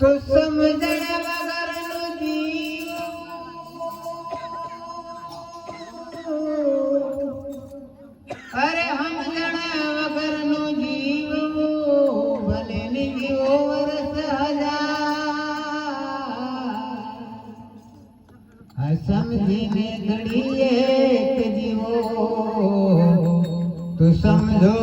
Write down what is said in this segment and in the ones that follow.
તો સમજણ વગરનો જીવ. અરે સમજણ વગરનો જીવ, ભલે જીવો વરસ હજાર. સમજીને ઘડીએ જીવો, તું સમજો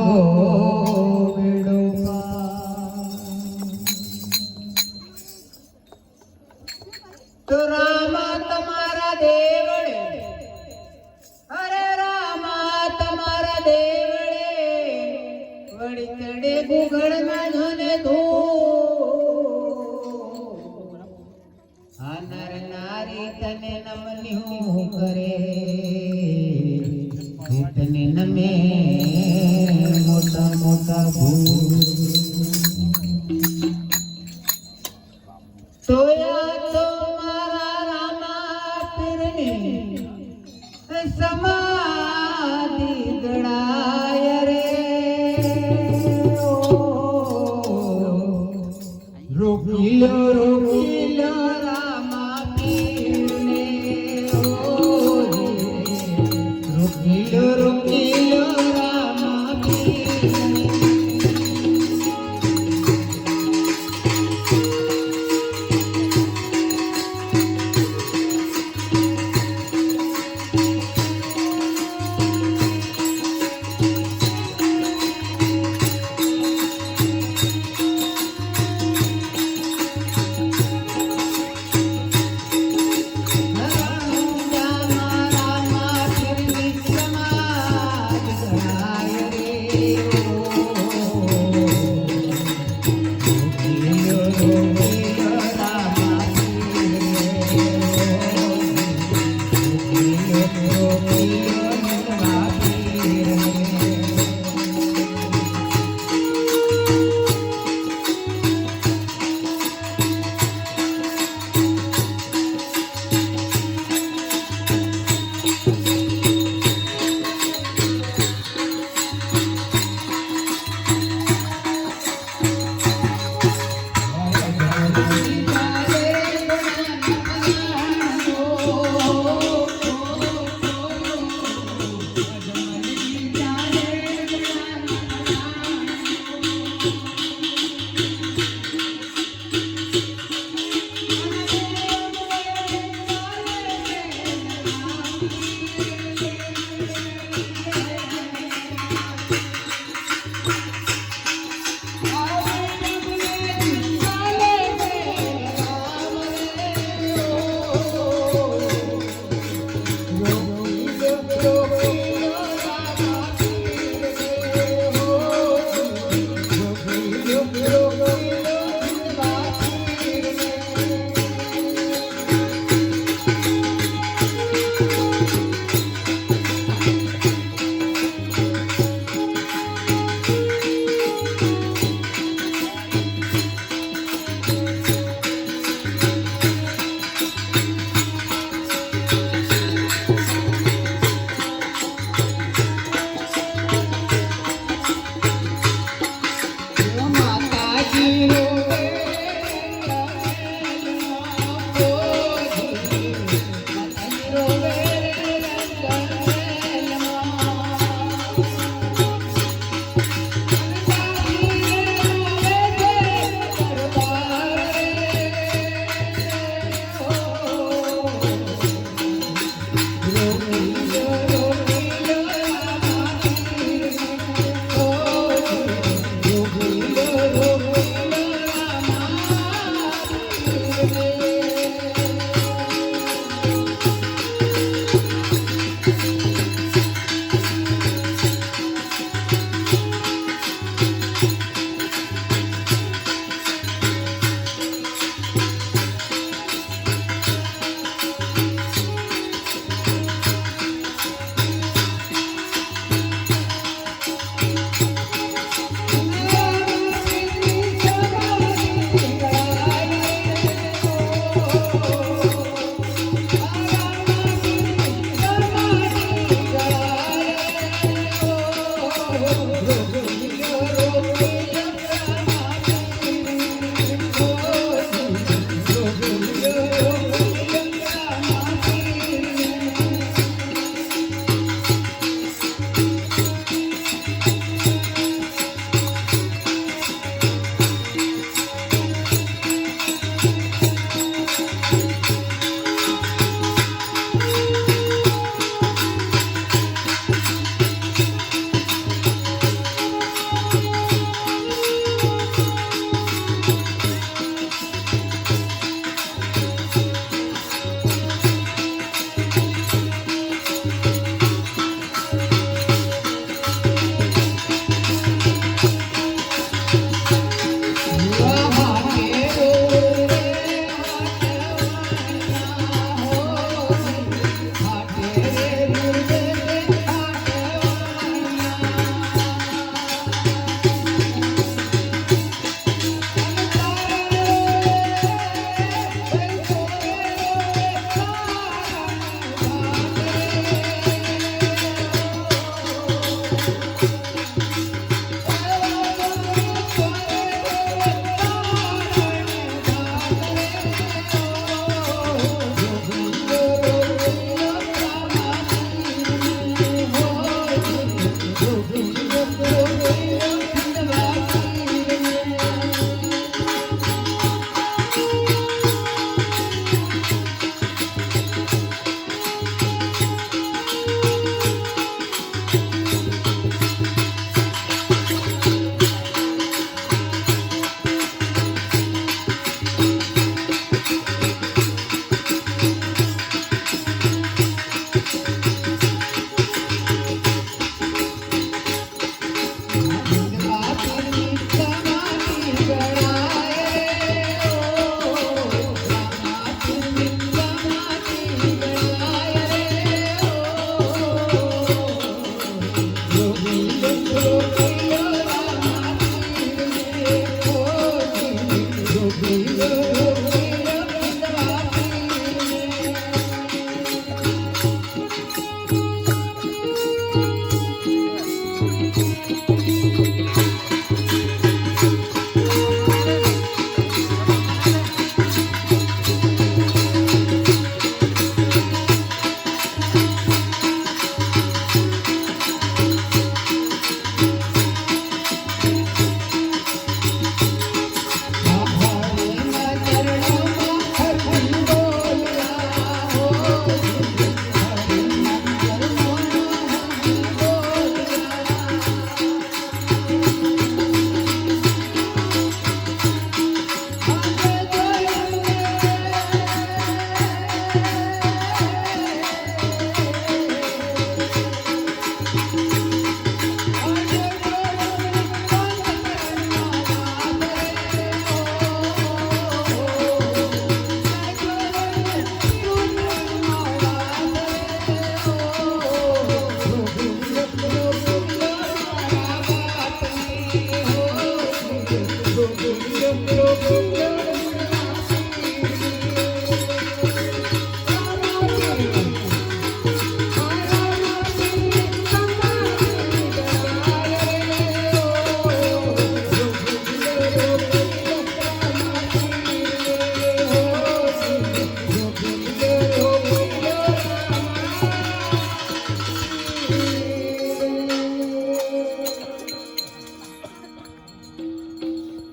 દેવળે. અરે રામા, તમારા દેવડે વળી ચડે ગુગળમાં ધોને ધો આ નર નારી તને નમન્યું કરે. તને નમે મોટા મોટા ભૂલ